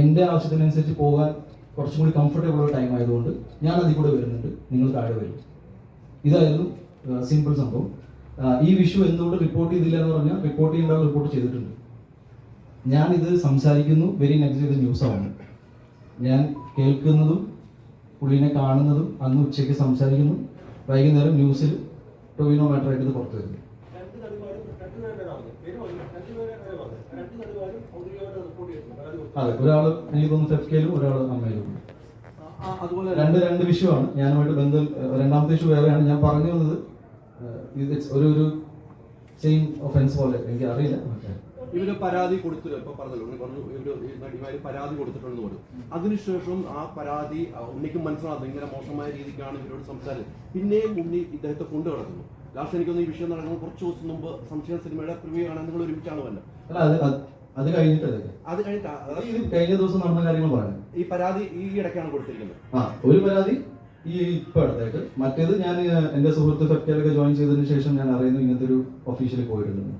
എന്റെ ആവശ്യത്തിനനുസരിച്ച് പോകാൻ കുറച്ചും കൂടി കംഫർട്ടബിൾ ഉള്ള ടൈം ആയതുകൊണ്ട് ഞാൻ അതിൽ കൂടെ വരുന്നുണ്ട്. നിങ്ങൾ താഴെ വരും. ഇതായിരുന്നു സിമ്പിൾ സംഭവം. ഈ വിഷു എന്തുകൊണ്ട് റിപ്പോർട്ട് ചെയ്തില്ല എന്ന് പറഞ്ഞാൽ റിപ്പോർട്ട് ചെയ്യേണ്ട റിപ്പോർട്ട് ചെയ്തിട്ടുണ്ട്. ഞാൻ ഇത് സംസാരിക്കുന്നു വെരി നെഗറ്റീവ് ന്യൂസാണ് ഞാൻ കേൾക്കുന്നതും പുള്ളിനെ കാണുന്നതും അന്ന് ഉച്ചയ്ക്ക് സംസാരിക്കുന്നു. വൈകുന്നേരം ന്യൂസിൽ ടൊവിനോ മാറ്റർ ആയിട്ട് ഇത് പുറത്തു വരുന്നു. അതെ ഒരാൾ എനിക്ക് തോന്നുന്നു ഒരാൾ അമ്മയിലും. അതുപോലെ രണ്ട് രണ്ട് വിഷയമാണ്. ഞാനുമായിട്ട് ബന്ധം രണ്ടാമത്തെ ഇഷ്യൂ വേറെയാണ് ഞാൻ പറഞ്ഞു വന്നത്. ഇത് ഒരു ഒരു സെയിം ഒഫൻസ് പോലെ എനിക്ക് അറിയില്ല ഇവർ പരാതി കൊടുത്തു ഇപ്പൊ പറഞ്ഞല്ലോ. പറഞ്ഞു ഇവർ പരാതി കൊടുത്തിട്ടുണ്ടെന്ന് പറഞ്ഞു. അതിനുശേഷം ആ പരാതി ഉണ്ണിക്ക് ഉണ്ണിക്കും മനസ്സിലാകും ഇങ്ങനെ മോശമായ രീതിക്കാണ് ഇവരോട് സംസാരം പിന്നെയും ഉണ്ണി ഇദ്ദേഹത്തെ കൊണ്ടു നടക്കുന്നു ലാസ്റ്റ് എനിക്കൊന്ന് ഈ വിഷയം നടക്കുന്നത് കുറച്ച് ദിവസം മുമ്പ് സംശയം സിനിമയുടെ പ്രിവ്യൂ കാണാൻ നിങ്ങൾ ഒരുമിച്ചാണ് വല്ല അല്ല അത് കഴിഞ്ഞിട്ട് അത് കഴിഞ്ഞിട്ട് കഴിഞ്ഞ ദിവസം നടന്ന കാര്യങ്ങൾ പറയാം. ഈ പരാതി ഈ ഇടയ്ക്കാണ് കൊടുത്തിരിക്കുന്നത്. ആ ഒരു പരാതി ഈ ഇപ്പൊ അടുത്തായിട്ട്. മറ്റേത് ഞാൻ എന്റെ സുഹൃത്ത് ഫെഫ്കയിലൊക്കെ ജോയിൻ ചെയ്തതിന് ശേഷം ഞാൻ അറിയുന്നു ഇങ്ങനത്തെ ഒരു ഒഫീഷ്യലി പോയിട്ടുണ്ട്.